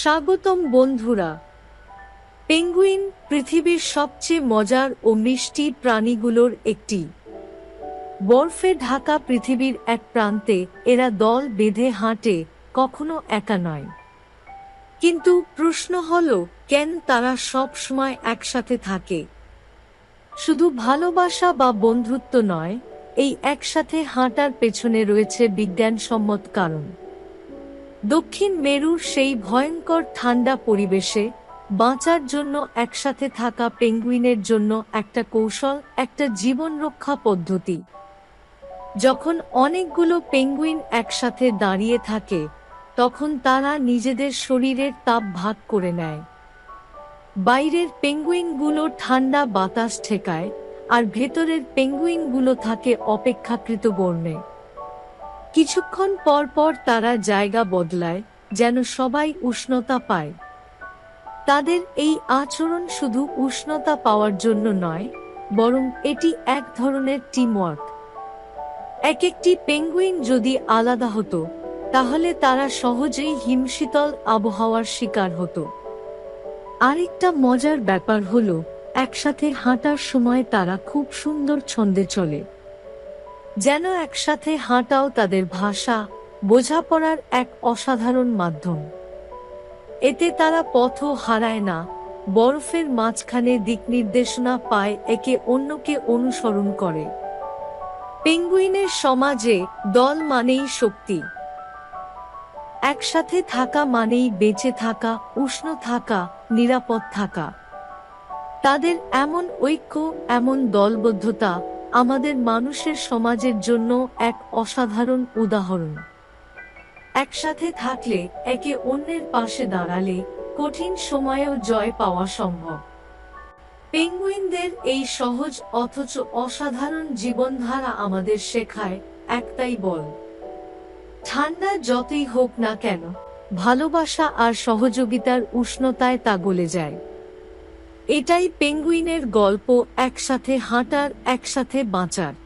স্বাগতম বন্ধুরা। পেঙ্গুইন পৃথিবীর সবচেয়ে মজার ও মিষ্টি প্রাণীগুলোর একটি। বরফে ঢাকা পৃথিবীর এক প্রান্তে এরা দল বেঁধে হাঁটে, কখনো একা নয়। কিন্তু প্রশ্ন হল, কেন তারা সব সময় একসাথে থাকে? শুধু ভালোবাসা বা বন্ধুত্ব নয়, এই একসাথে হাঁটার পেছনে রয়েছে বিজ্ঞানসম্মত কারণ। দক্ষিণ মেরুর সেই ভয়ঙ্কর ঠান্ডা পরিবেশে বাঁচার জন্য একসাথে থাকা পেঙ্গুইনের জন্য একটা কৌশল, একটা জীবন রক্ষা পদ্ধতি। যখন অনেকগুলো পেঙ্গুইন একসাথে দাঁড়িয়ে থাকে, তখন তারা নিজেদের শরীরের তাপ ভাগ করে নেয়। বাইরের পেঙ্গুইনগুলো ঠান্ডা বাতাস ঠেকায়, আর ভেতরের পেঙ্গুইনগুলো থাকে অপেক্ষাকৃত গর্মে কিছুক্ষণ পর পর তারা জায়গা বদলায়, যেন সবাই উষ্ণতা পায়। তাদের এই আচরণ শুধু উষ্ণতা পাওয়ার জন্য নয়, বরং এটি এক ধরনের টিমওয়ার্ক এক একটি পেঙ্গুইন যদি আলাদা হতো, তাহলে তারা সহজেই হিমশীতল আবহাওয়ার শিকার হতো। আরেকটা মজার ব্যাপার হলো, একসাথে হাঁটার সময় তারা খুব সুন্দর ছন্দে চলে। যেন একসাথে হাঁটাও তাদের ভাষা, বোঝাপড়ার এক অসাধারণ মাধ্যম। এতে তারা পথও হারায় না, বরফের মাঝখানে দিক নির্দেশনা পায় একে অন্যকে অনুসরণ করে। পেঙ্গুইনের সমাজে দল মানেই শক্তি। একসাথে থাকা মানেই বেঁচে থাকা, উষ্ণ থাকা, নিরাপদ থাকা। তাদের এমন ঐক্য, এমন দলবদ্ধতা আমাদের মানুষের সমাজের জন্য এক অসাধারণ উদাহরণ। একসাথে থাকলে একে অন্যের পাশে দাঁড়ালে কঠিন সময়েও জয় পাওয়া সম্ভব। পেঙ্গুইনদের এই সহজ অথচ অসাধারণ জীবনধারা আমাদের শেখায় একটাই বল। ঠান্ডা যতই হোক না কেন, ভালোবাসা আর সহযোগিতার উষ্ণতায় তা গলে যায়। এটাই পেঙ্গুইনের গল্প একসাথে হাঁটার একসাথে বাঁচার।